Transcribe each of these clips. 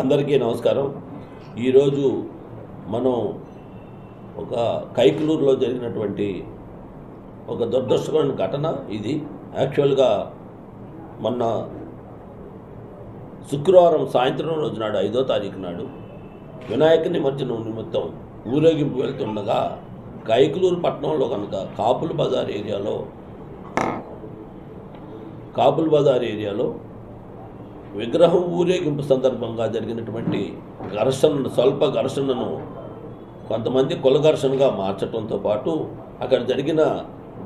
అందరికీ నమస్కారం. ఈరోజు మనం ఒక కైకలూరులో జరిగినటువంటి ఒక దురదృష్టకరమైన ఘటన ఇది. యాక్చువల్గా మొన్న శుక్రవారం సాయంత్రం రోజు నాడు ఐదో తారీఖు నాడు వినాయక నిమజ్జనం నిమిత్తం ఊరేగింపు వెళ్తుండగా కైకలూరు పట్టణంలో కనుక కాపుల బజార్ ఏరియాలో కాపుల బజార్ ఏరియాలో విగ్రహం ఊరేగింపు సందర్భంగా జరిగినటువంటి ఘర్షణ స్వల్ప ఘర్షణను కొంతమంది కుల ఘర్షణగా మార్చడంతో పాటు అక్కడ జరిగిన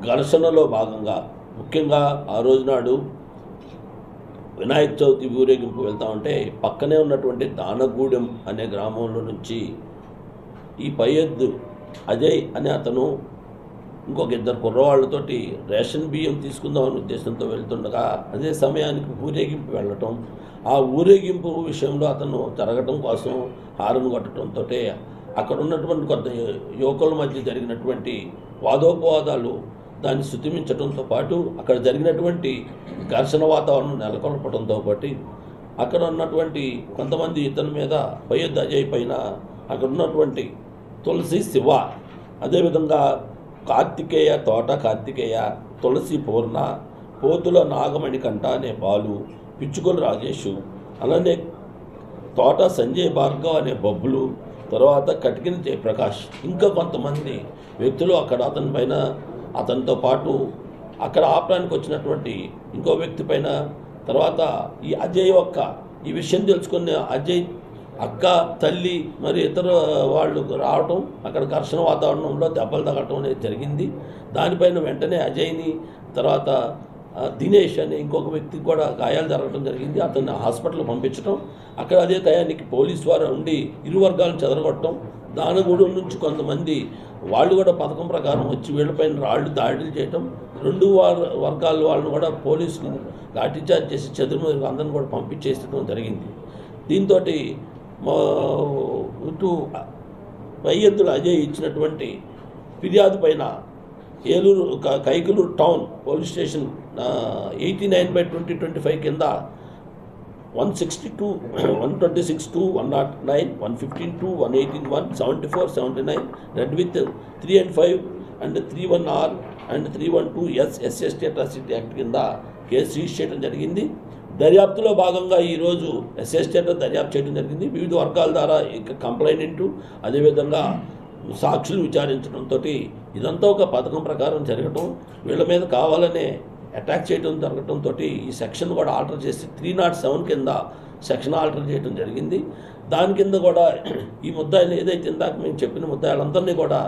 ఘర్షణలో భాగంగా ముఖ్యంగా ఆ రోజు నాడు వినాయక చవితి ఊరేగింపు వెళ్తా ఉంటే పక్కనే ఉన్నటువంటి దానగూడెం అనే గ్రామంలో నుంచి ఈ పై ఎద్దు అజయ్ అనే అతను ఇంకొక ఇద్దరు కుర్రవాళ్ళతోటి రేషన్ బియ్యం తీసుకుందామనే ఉద్దేశంతో వెళ్తుండగా అదే సమయానికి ఊరేగింపు వెళ్ళటం. ఆ ఊరేగింపు విషయంలో అతను జరగటం కోసం హారం కొట్టడంతో అక్కడ ఉన్నటువంటి కొంత యువకుల మధ్య జరిగినటువంటి వాదోపవాదాలు దాన్ని శుతిమించడంతో పాటు అక్కడ జరిగినటువంటి ఘర్షణ వాతావరణం నెలకొల్పడంతో పాటు అక్కడ ఉన్నటువంటి కొంతమంది ఇతని మీద పయ్యద్ అజయ్ పైన అక్కడ ఉన్నటువంటి తులసి శివ అదేవిధంగా కార్తికేయ తోట కార్తికేయ తులసి పూర్ణ పోతుల నాగమణి కంట అనే బాలు పిచ్చుకుల రాజేషు అలానే తోట సంజయ్ భార్గవ్ అనే బొబ్బులు తర్వాత కటికిన జయప్రకాష్ ఇంకా కొంతమంది వ్యక్తులు అక్కడ అతని పైన అతనితో పాటు అక్కడ ఆపడానికి వచ్చినటువంటి ఇంకో వ్యక్తి పైన తర్వాత ఈ అజయ్ యొక్క ఈ విషయం తెలుసుకున్న అజయ్ అక్క తల్లి మరి ఇతర వాళ్ళు రావటం అక్కడ ఘర్షణ వాతావరణంలో దెబ్బలు తగలటం అనేది జరిగింది. దానిపైన వెంటనే అజయ్ని తర్వాత దినేష్ అనే ఇంకొక వ్యక్తికి కూడా గాయాలు జరగడం జరిగింది. అతన్ని హాస్పిటల్ పంపించడం అక్కడ అదే టయానికి పోలీస్ వారు ఉండి ఇరు వర్గాలను చెదరగొట్టడం దానగూడెం నుంచి కొంతమంది వాళ్ళు కూడా పథకం ప్రకారం వచ్చి వీళ్ళపైన రాళ్ళు దాడులు చేయటం. రెండు వార వర్గాల వాళ్ళని కూడా పోలీసులు లాఠీచార్జ్ చేసి చెదురు అందరిని కూడా పంపించేసడం జరిగింది. దీంతో ఇటు వైద్యులు అజయ్ ఇచ్చినటువంటి ఫిర్యాదు పైన Eluru Kaikaluru town police station eighty nine by twenty twenty five కింద one sixty two one twenty six two one naught nine one fifteen two one eighteen one seventy four seventy nine read with three and five and three one R and three one two S SST atrocity act కింద case register చేయడం జరిగింది. దర్యాప్తులో భాగంగా ఈరోజు ఎస్ఎస్టేట దర్యాప్తు చేయడం జరిగింది. వివిధ వర్గాల ద్వారా ఇక కంప్లైంట్ అదేవిధంగా సాక్షులు విచారించడంతో ఇదంతా ఒక పథకం ప్రకారం జరగటం వీళ్ళ మీద కావాలనే అటాక్ చేయడం జరగటంతో ఈ సెక్షన్ కూడా ఆల్టర్ చేసి త్రీ నాట్ సెవెన్ కింద సెక్షన్ ఆల్టర్ చేయడం జరిగింది. దాని కింద కూడా ఈ ముద్దాయిలు ఏదైతే ఇందాక మేము చెప్పిన ముద్దాయిలందరినీ కూడా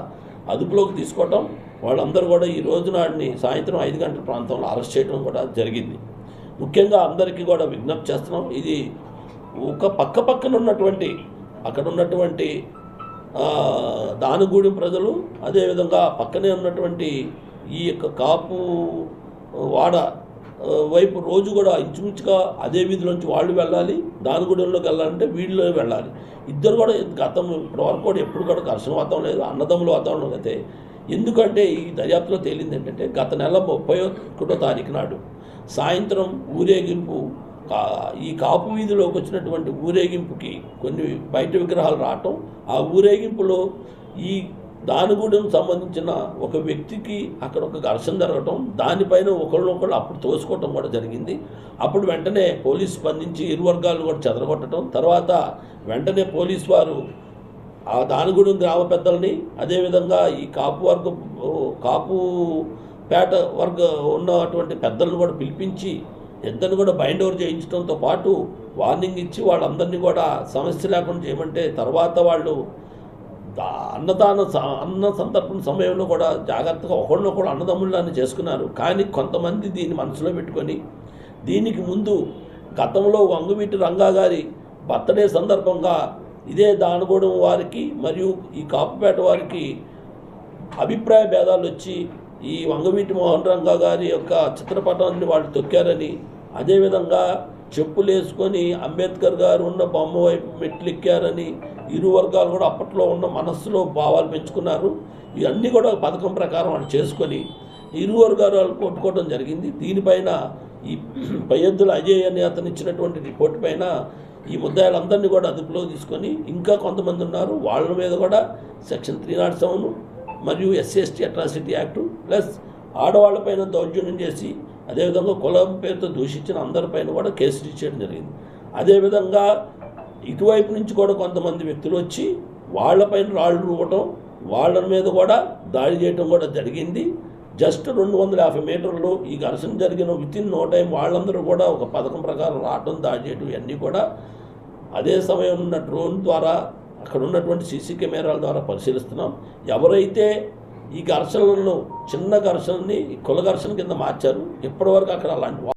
అదుపులోకి తీసుకోవటం వాళ్ళందరూ కూడా ఈ రోజు నాడిని సాయంత్రం ఐదు గంటల ప్రాంతంలో అరెస్ట్ చేయడం కూడా జరిగింది. ముఖ్యంగా అందరికీ కూడా విజ్ఞప్తి చేస్తున్నాం. ఇది ఒక పక్క పక్కన ఉన్నటువంటి అక్కడ ఉన్నటువంటి దానుగూడెం ప్రజలు అదేవిధంగా పక్కనే ఉన్నటువంటి ఈ యొక్క కాపు వాడ వైపు రోజు కూడా ఇంచుమించుగా అదే వీధిలోంచి వాళ్ళు వెళ్ళాలి. దానిగూడెంలోకి వెళ్ళాలంటే వీళ్ళు వెళ్ళాలి. ఇద్దరు కూడా గతం ఇప్పటి వరకు కూడా ఎప్పుడు కూడా ఘర్షణ వాతావరణం లేదు అన్నదమ్ముల వాతావరణం అయితే. ఎందుకంటే ఈ దర్యాప్తులో తేలింది ఏంటంటే గత నెల ముప్పై ఒకటో తారీఖు నాడు సాయంత్రం ఊరేగింపు ఈ కాపు వీధిలోకి వచ్చినటువంటి ఊరేగింపుకి కొన్ని బయట విగ్రహాలు రావటం ఆ ఊరేగింపులో ఈ దానిగూడెం సంబంధించిన ఒక వ్యక్తికి అక్కడ ఒక ఘర్షణ జరగటం దానిపైన ఒకళ్ళొకళ్ళు అప్పుడు తోసుకోవటం కూడా జరిగింది. అప్పుడు వెంటనే పోలీసు స్పందించి ఇరు వర్గాలను కూడా చెదరగొట్టడం తర్వాత వెంటనే పోలీసు వారు ఆ దానిగూడెం గ్రామ పెద్దల్ని అదేవిధంగా ఈ కాపు వర్గ కాపు పేట వర్గ ఉన్నటువంటి పెద్దలను కూడా పిలిపించి ఇద్దరిని కూడా బైండ్ ఓవర్ చేయించడంతో పాటు వార్నింగ్ ఇచ్చి వాళ్ళందరినీ కూడా సమస్య లేకుండా చేయమంటే తర్వాత వాళ్ళు అన్నదాన స- అన్న సందర్భం సమయంలో కూడా జాగ్రత్తగా ఒకళ్ళొకళ్ళు అన్నదమ్ముళ్ళని చేసుకున్నారు. కానీ కొంతమంది దీన్ని మనసులో పెట్టుకొని దీనికి ముందు గతంలో వంగవీటి రంగా గారి బర్త్డే సందర్భంగా ఇదే దానగూడెం వారికి మరియు ఈ కాపుపేట వారికి అభిప్రాయ భేదాలు వచ్చి ఈ వంగవీటి మోహన్ రంగా గారి యొక్క చిత్రపటాన్ని వాళ్ళు తొక్కారని అదేవిధంగా చెప్పులు వేసుకొని అంబేద్కర్ గారు ఉన్న బొమ్మ వైపు మెట్లు ఎక్కారని ఇరు వర్గాలు కూడా అప్పట్లో ఉన్న మనస్సులో భావాలు పెంచుకున్నారు. ఇవన్నీ కూడా పథకం ప్రకారం వాళ్ళు చేసుకొని ఇరు వర్గాలు వాళ్ళు కొట్టుకోవడం జరిగింది. దీనిపైన ఈ పయ్యద్దుల అజయ్ అని అతను ఇచ్చినటువంటి రిపోర్ట్ పైన ఈ ముద్దాయిలందరినీ కూడా అదుపులో తీసుకొని ఇంకా కొంతమంది ఉన్నారు. వాళ్ళ మీద కూడా సెక్షన్ త్రీ నాట్ సెవెన్ మరియు SC ST atrocity act plus ఆడవాళ్ళపైన దౌర్జన్యం చేసి అదేవిధంగా కులం పేరుతో దూషించిన అందరిపైన కూడా కేసులు ఇచ్చేయడం జరిగింది. అదేవిధంగా ఇటువైపు నుంచి కూడా కొంతమంది వ్యక్తులు వచ్చి వాళ్ళపైన రాళ్ళు రూపటం వాళ్ళ మీద కూడా దాడి చేయటం కూడా జరిగింది. జస్ట్ రెండు వందల యాభై మీటర్లు ఈ ఘర్షణ జరిగిన విత్ ఇన్ నో టైం వాళ్ళందరూ కూడా ఒక పథకం ప్రకారం రావడం దాడి చేయడం ఇవన్నీ కూడా. అదే సమయం ఉన్న డ్రోన్ ద్వారా అక్కడ ఉన్నటువంటి సీసీ కెమెరాల ద్వారా పరిశీలిస్తున్నాం. ఎవరైతే ఈ ఘర్షణలను చిన్న ఘర్షణని కుల ఘర్షణ కింద మార్చారు ఇప్పటివరకు అక్కడ అలాంటి